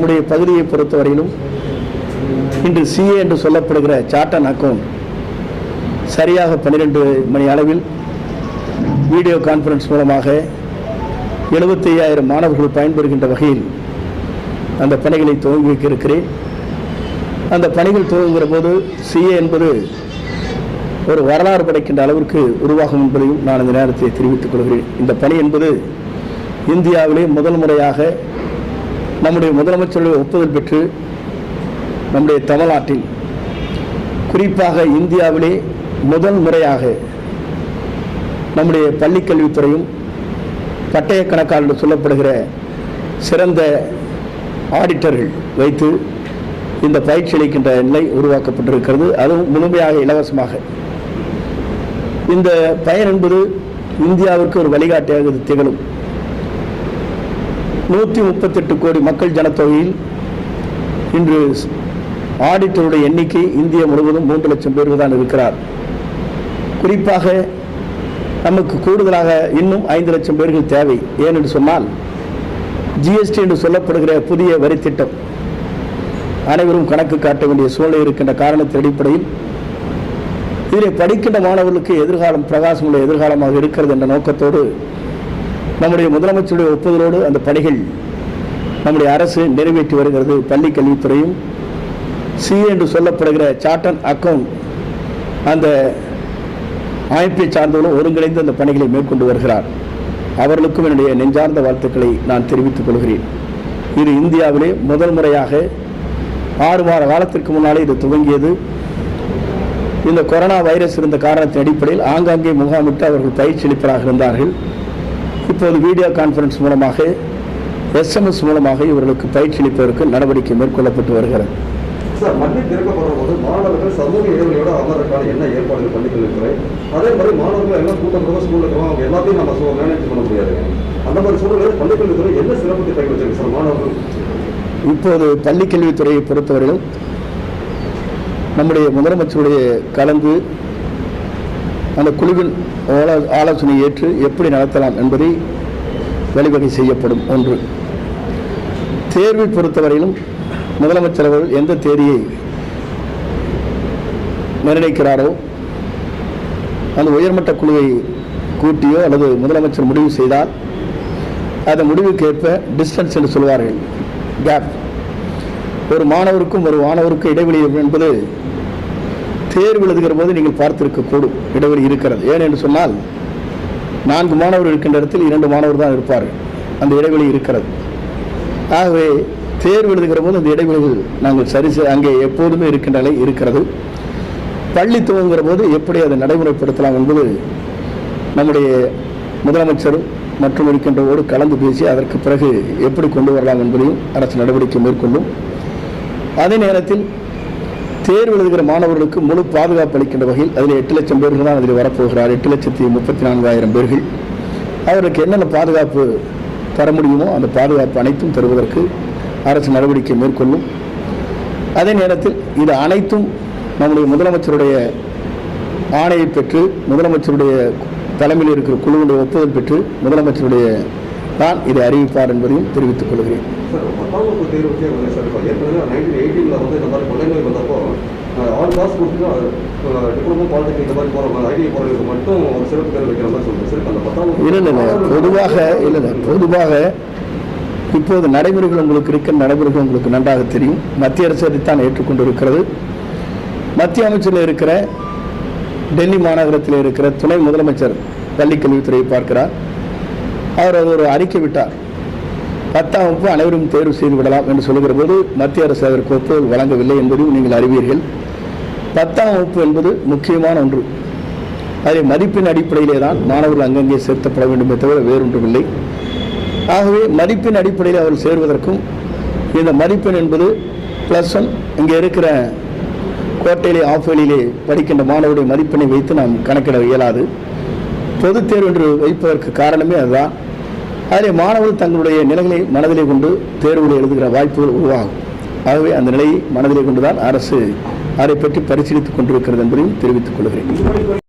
நம்முடைய பகுதியை பொறுத்தவரையிலும் இன்று சிஏ என்று சொல்லப்படுகிற சார்டன் அக்கௌண்ட் சரியாக பன்னிரெண்டு மணி அளவில் வீடியோ கான்ஃபரன்ஸ் மூலமாக எழுபத்தி ஐயாயிரம் மாணவர்கள் பயன்பெறுகின்ற வகையில் அந்த பணிகளை துவங்கி வைக்கிருக்கிறேன் அந்த பணிகள் துவங்குகிற போது சிஏ என்பது ஒரு வரலாறு படைக்கின்ற அளவிற்கு உருவாகும் என்பதையும் நான் இந்த நேரத்தை தெரிவித்துக் கொள்கிறேன். இந்த பணி என்பது இந்தியாவிலே முதல் முறையாக நம்முடைய முதலமைச்சருடைய ஒப்புதல் பெற்று நம்முடைய தமிழ்நாட்டில் குறிப்பாக இந்தியாவிலே முதல் முறையாக நம்முடைய பள்ளிக் கல்வித்துறையும் பட்டய கணக்காளர் என்று சொல்லப்படுகிற சிறந்த ஆடிட்டர்கள் வைத்து இந்த பயிற்சி அளிக்கின்ற நிலை உருவாக்கப்பட்டிருக்கிறது. அதுவும் முழுமையாக இலவசமாக. இந்த பயன் என்பது இந்தியாவிற்கு ஒரு வழிகாட்டியாக இது திகழும். நூற்றி முப்பத்தெட்டு கோடி மக்கள் ஜனத்தொகையில் இன்று ஆடிட்டருடைய எண்ணிக்கை இந்தியா முழுவதும் மூன்று லட்சம் பேர் தான் இருக்கிறார். குறிப்பாக நமக்கு கூடுதலாக இன்னும் ஐந்து லட்சம் பேர்கள் தேவை. ஏனென்று சொன்னால் ஜிஎஸ்டி என்று சொல்லப்படுகிற புதிய வரி திட்டம் அனைவரும் கணக்கு காட்ட வேண்டிய சூழ்நிலை இருக்கின்ற காரணத்தின் அடிப்படையில் இதில் படிக்கின்ற மாணவர்களுக்கு எதிர்காலம் பிரகாசமுள்ள எதிர்காலமாக இருக்கிறது என்ற நோக்கத்தோடு நம்முடைய முதலமைச்சருடைய ஒப்புதலோடு அந்த பணிகள் நம்முடைய அரசு நிறைவேற்றி வருகிறது பள்ளி கல்வித்துறையும். சி என்று சொல்லப்படுகிற சார்ட்டன் அக்கவுண்ட் அந்த அமைப்பை சார்ந்தவர்களும் ஒருங்கிணைந்து அந்த பணிகளை மேற்கொண்டு வருகிறார். அவர்களுக்கும் என்னுடைய நெஞ்சார்ந்த வாழ்த்துக்களை நான் தெரிவித்துக் கொள்கிறேன். இது இந்தியாவிலே முதல் முறையாக ஆறு மாத காலத்திற்கு முன்னாலே இது துவங்கியது. இந்த கொரோனா வைரஸ் இருந்த காரணத்தின் அடிப்படையில் ஆங்காங்கே முகாமிட்டு அவர்கள் பயிற்சி அளிப்பதாக இருந்தார்கள். இப்போது வீடியோ கான்ஃபரன்ஸ் மூலமாக எஸ்எம்எஸ் மூலமாக இவர்களுக்கு பயிற்சி அளிப்பதற்கு நடவடிக்கை மேற்கொள்ளப்பட்டு வருகிறது. இப்போது பள்ளிக் கல்வித்துறையை பொறுத்தவரையிலும் நம்முடைய முதலமைச்சருடைய கலந்து அந்த குழுவின் ஆலோசனை ஏற்று எப்படி நடத்தலாம் என்பதை வழிவகை செய்யப்படும் ஒன்று. தேர்வை பொறுத்தவரையிலும் முதலமைச்சர் அவர்கள் எந்த தேதியை நிர்ணயிக்கிறாரோ அந்த உயர்மட்ட குழுவை கூட்டியோ அல்லது முதலமைச்சர் முடிவு செய்தால் அந்த முடிவுக்கு ஏற்ப டிஸ்டன்ஸ் என்று சொல்வார்கள். கேப். ஒரு மாணவருக்கும் ஒரு மாணவருக்கும் இடைவெளி என்பது தேர்வு எழுதுகிற போது நீங்கள் பார்த்திருக்கக்கூடும் இடைவெளி இருக்கிறது. ஏன் என்று சொன்னால் நான்கு மாணவர் இருக்கின்ற இடத்தில் இரண்டு மாணவர் தான் இருப்பார்கள் அந்த இடைவெளி இருக்கிறது. ஆகவே தேர்வு எழுதுகிற போது அந்த இடைவெளிகள் நாங்கள் சரி அங்கே எப்போதுமே இருக்கின்ற நிலை இருக்கிறது. பள்ளி துவங்குகிற போது எப்படி அதை நடைமுறைப்படுத்தலாம் என்பது நம்முடைய முதலமைச்சர் மற்றும் இருக்கின்றவோடு கலந்து பேசி அதற்கு பிறகு எப்படி கொண்டு வரலாம் என்பதையும் அரசு நடவடிக்கை மேற்கொள்ளும். அதே நேரத்தில் தேர்வு எழுதுகிற மாணவர்களுக்கு முழு பாதுகாப்பு அளிக்கின்ற வகையில் அதில் எட்டு லட்சம் பேர்கள் தான் அதில் வரப்போகிறார். எட்டு லட்சத்தி முப்பத்தி நான்காயிரம் பேர்கள். அவருக்கு என்னென்ன பாதுகாப்பு தர முடியுமோ அந்த பாதுகாப்பு அனைத்தும் தருவதற்கு அரசு நடவடிக்கை மேற்கொள்ளும். அதே நேரத்தில் இது அனைத்தும் நம்முடைய முதலமைச்சருடைய ஆணையை பெற்று முதலமைச்சருடைய தலைமையில் இருக்கிற குழுவுடைய ஒப்புதல் பெற்று முதலமைச்சருடைய தான் இதை அறிவிப்பார் என்பதையும் தெரிவித்துக் கொள்கிறேன். ஆல் பாஸ் இல்லை இல்லை பொதுவாக இல்லை பொதுவாக இப்போது நடைமுறைகள் உங்களுக்கு இருக்கிற நடைமுறைகள் உங்களுக்கு நன்றாக தெரியும். மத்திய அரசு அதைத்தான் ஏற்றுக்கொண்டு இருக்கிறது மத்திய அமைச்சரில் இருக்கிற டெல்லி மாநகரத்தில் இருக்கிற துணை முதலமைச்சர் பள்ளிக் கல்வித்துறையை பார்க்கிறார். அவர் அது ஒரு அறிக்கை விட்டார் பத்தாம் வகுப்பு அனைவரும் தேர்வு செய்து விடலாம் என்று சொல்லுகிற போது மத்திய அரசு அதற்கு ஒப்புதல் வழங்கவில்லை என்பதையும் நீங்கள் அறிவீர்கள். பத்தாம் வகுப்பு என்பது முக்கியமான ஒன்று. அதை மதிப்பின் அடிப்படையிலே தான் மாணவர்கள் அங்கங்கே சேர்த்தப்பட வேண்டுமே தவிர வேறொன்றுமில்லை. ஆகவே மதிப்பின் அடிப்படையில் அவர்கள் சேர்வதற்கும் இந்த மதிப்பெண் என்பது ப்ளஸ் ஒன் இங்கே இருக்கிற கோட்டையிலே ஆஃபேலிலே படிக்கின்ற மாணவருடைய மதிப்பெண்ணை வைத்து நாம் கணக்கிட இயலாது. பொதுத் தேர்வு என்று வைப்பதற்கு காரணமே அதுதான். அதிலே மாணவர்கள் தங்களுடைய நிலைகளை மனதிலே கொண்டு தேர்வுகளை எழுதுகிற வாய்ப்புகள் உருவாகும். ஆகவே அந்த நிலையை மனதிலே கொண்டுதான் அரசு அதை பற்றி பரிசீலித்துக் கொண்டிருக்கிறது என்பதையும் தெரிவித்துக் கொள்கிறேன்.